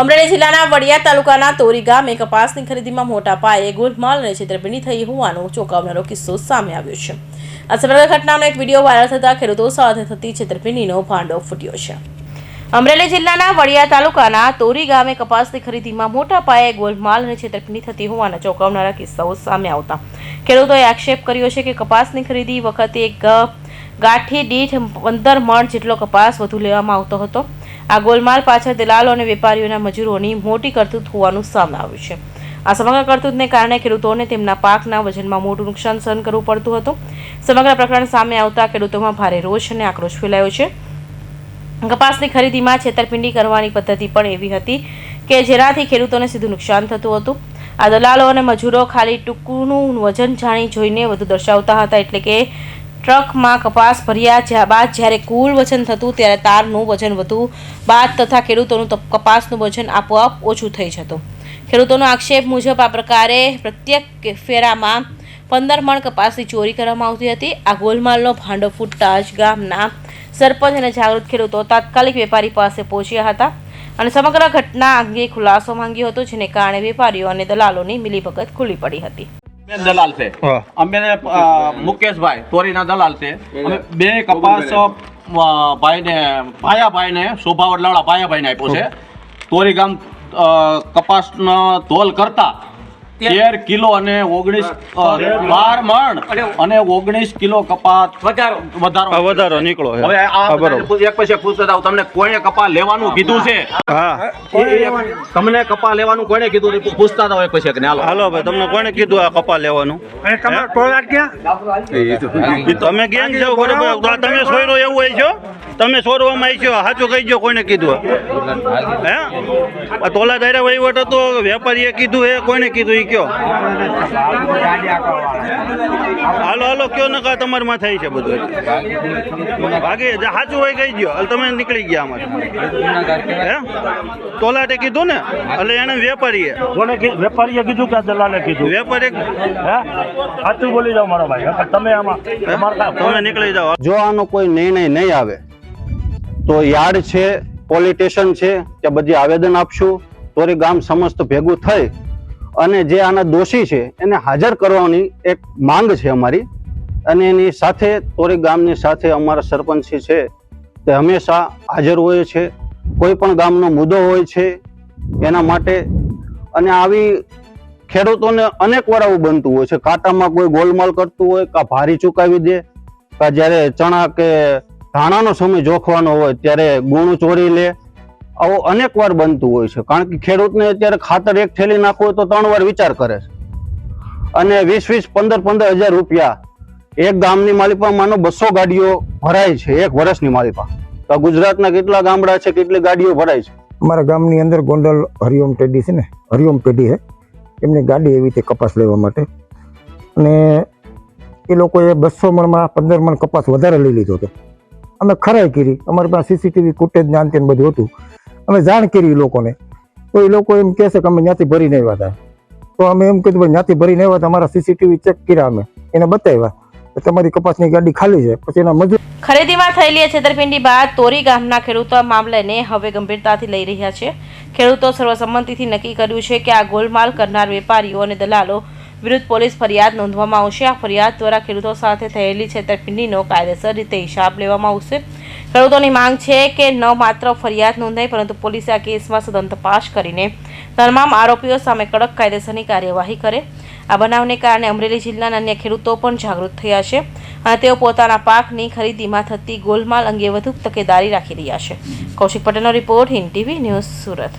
અમરેલી જિલ્લાના વડિયા તાલુકાના તોરી ગામે કપાસની ખરીદીમાં મોટા પાયે ગોલમાલ અને છેતરપિંડી થઈ હોવાનો ચોંકાવનારો કિસ્સો સામે આવ્યો છે. આ સમગ્ર ઘટનાનો એક વીડિયો વાયરલ થતા ખેડૂતો સાથે થતી છેતરપિંડીનો ભાંડો ફૂટ્યો છે. અમરેલી જિલ્લાના વડિયા તાલુકાના તોરી ગામે કપાસની ખરીદીમાં મોટા પાયે ગોલમાલ અને છેતરપિંડી થતી હોવાના ચોંકાવનારા કિસ્સાઓ સામે આવતા. ખેડૂતોએ આક્ષેપ કર્યો છે કે કપાસની ખરીદી વખતે એક ગાંઠી દીઠ પંદર મણ જેટલો કપાસ વધુ લેવામાં આવતો હતો. આ ગોલમાલ પાછળ દલાલો અને વેપારીઓના મજૂરોની મોટી કરતૂત હોવાનું સામે આવ્યું છે. આ સમગ્ર કરતૂતને કારણે ખેડૂતોને તેમના પાકના વજનમાં મોટું નુકસાન સહન કરવું પડતું હતું. સમગ્ર પ્રકરણ સામે આવતા ખેડૂતોમાં ભારે રોષ અને આક્રોશ ફેલાયો છે. કપાસની ખરીદીમાં છેતરપિંડી કરવાની પદ્ધતિ પણ એવી હતી કે જેનાથી ખેડૂતોને સીધું નુકસાન થતું હતું. આ દલાલો અને મજૂરો ખાલી ટૂંકનું વજન જાણી જોઈને વધુ દર્શાવતા હતા એટલે કે ટ્રકમાં કપાસ ભર્યા બાદ જ્યારે કુલ વજન થતું ત્યારે તારનું વજન વધુ. બાદ તથા ખેડૂતોનું કપાસનું વજન આપોઆપ ઓછું થઈ જતું. ખેડૂતોનો આક્ષેપ મુજબ આ પ્રકારે પ્રત્યેક ફેરામાં પંદર મણ કપાસની ચોરી કરવામાં આવતી હતી. આ ગોલમાલનો ભાંડો ફૂટતા ગામના સરપંચ અને જાગૃત ખેડૂતો તાત્કાલિક વેપારી પાસે પહોંચ્યા હતા અને સમગ્ર ઘટના અંગે ખુલાસો માંગ્યો હતો, જેને કારણે વેપારીઓ અને દલાલોની મિલીભગત ખુલ્લી પડી હતી. મેં દલાલ છે. અમે મુકેશભાઈ તોરીના દલાલ છે. અમે બે કપાસ ભાઈને ભાયાભાઈને શોભાવડલાળા ભાયાભાઈને આપ્યો છે. તોરી ગામ કપાસનો તોલ કરતા તેર કિલો અને ઓગણીસ બાર મણ અને ઓગણીસ કિલો કપાસ વધારો. વધારો. નીકળો હવે આ એક પછી પૂછતા જાવ તમને કોણે કપા લેવાનું કીધું છે? તમને કપા લેવાનું કોણે કીધું? પૂછતા હતા એક પછી એક હાલો. હાલો ભાઈ તમને કોણે કીધું આ કપા લેવાનું? તમે ગેંગ છો બરોબર તમે સોયરો એવું હોય છો તમે સોરવામાં આવી છો સાચું કહી દો કોઈને કીધું. હે? આ તોલા દાયરા વહીવટ હતો વેપારીએ કીધું એ કોઈને કીધું એ કયો? હાલો હાલો કયો નકા તમારામાં થાય છે બધું? બાકી સાચું હોય કહી દો તમે નીકળી ગયા અમારે હે? તોલાટે કીધું ને? એટલે એને વેપારીએ. કોને વેપારીએ કીધું કે દલાલે કીધું? વેપારી હે? સાચું બોલી જાઓ મારો ભાઈ. તમે આમાં તમે નીકળી જાઓ. જો આનો કોઈ નિર્ણય નહીં આવે તો યાર્ડ છે પોલીસ છે, કે બધી આવેદન આપશું તોરી ગામ સમસ્ત ભેગું થઈ અને જે આના દોષી છે, એને હાજર કરવાની એક માંગ છે અમારી. અને એની સાથે તોરી ગામની સાથે અમારા સરપંચી છે, તે હંમેશા હાજર હોય છે. કોઈ પણ ગામનો મુદ્દો હોય છે, એના માટે. અને આવી ખેડૂતોને અનેક વાર આવું બનતું હોય છે. કાંટામાં કોઈ ગોલમાલ કરતું હોય કાં ભારી ચુકાવી દે, કાં જ્યારે ચણા કે ધાણાનો સમય જોખવાનો હોય ત્યારે ગુણ ચોરી લે. આવું અનેક વાર બનતું હોય છે. કારણ કે ખેડૂતને અત્યારે ખાતર એક થેલી નાખવું હોય તો ત્રણ વાર વિચાર કરે છે. અને વીસ વીસ પંદર પંદર હજાર રૂપિયા એક ગામની માલિપા માનો બસો ગાડીઓ ભરાય છે એક વર્ષની માલિપા તો ગુજરાતના કેટલા ગામડા છે, કેટલી ગાડીઓ ભરાય છે? અમારા ગામની અંદર ગોંડલ હરિઓમ ટેડી છે ને, હરિઓમ પેઢી છે. એમની ગાડી એવી રીતે કપાસ લેવા માટે. અને એ લોકોએ બસો મણમાં પંદર મણ કપાસ વધારે લઈ લીધો હતો. અમે ખરાઈ કરી. અમારી પાસે સીસીટીવી ફૂટેજ ને આન બધું હતું. અમે જાણ કરી લોકોને. તો એ લોકો એમ કહેશે કે અમે ત્યાંથી ભરીને આવ્યા હતા. તો અમે એમ કીધું, ભાઈ ત્યાંથી ભરીને આવ્યા હતા. અમારા સીસીટીવી ચેક કર્યા અમે. એને બતાવ્યા. તમારી કપાસની ગાડી ખાલી છે. પછી એના મજૂર ખરીદીમાં થયેલી છેતરપિંડી બાદ તોરી ગામના ખેડૂતો મામલાને હવે ગંભીરતાથી લઈ રહ્યા છે. ખેડૂતો સર્વસંમતિથી નક્કી કર્યું છે કે આ ગોલમાલ કરનાર વેપારીઓ અને દલાલો વિરુદ્ધ પોલીસ ફરિયાદ નોંધવામાં આવશે. આ ફરિયાદ દ્વારા ખેડૂતો સાથે થયેલી છેતરપિંડીનો કાયદેસર રીતે હિસાબ લેવામાં આવશે. ખેડૂતોની માંગ છે કે ન માત્ર ફરિયાદ નોંધાય, પરંતુ પોલીસે આ કેસમાં સદન તપાસ કરીને તમામ આરોપીઓ સામે કડક કાયદેસરની કાર્યવાહી કરે. આ બનાવને કારણે અમરેલી જિલ્લાના અન્ય ખેડૂતો પણ જાગૃત થયા છે અને તેઓ પોતાના પાકની ખરીદીમાં થતી ગોલમાલ અંગે વધુ તકેદારી રાખી રહ્યા છે. કૌશિક પટેલનો report Hind TV news Surat.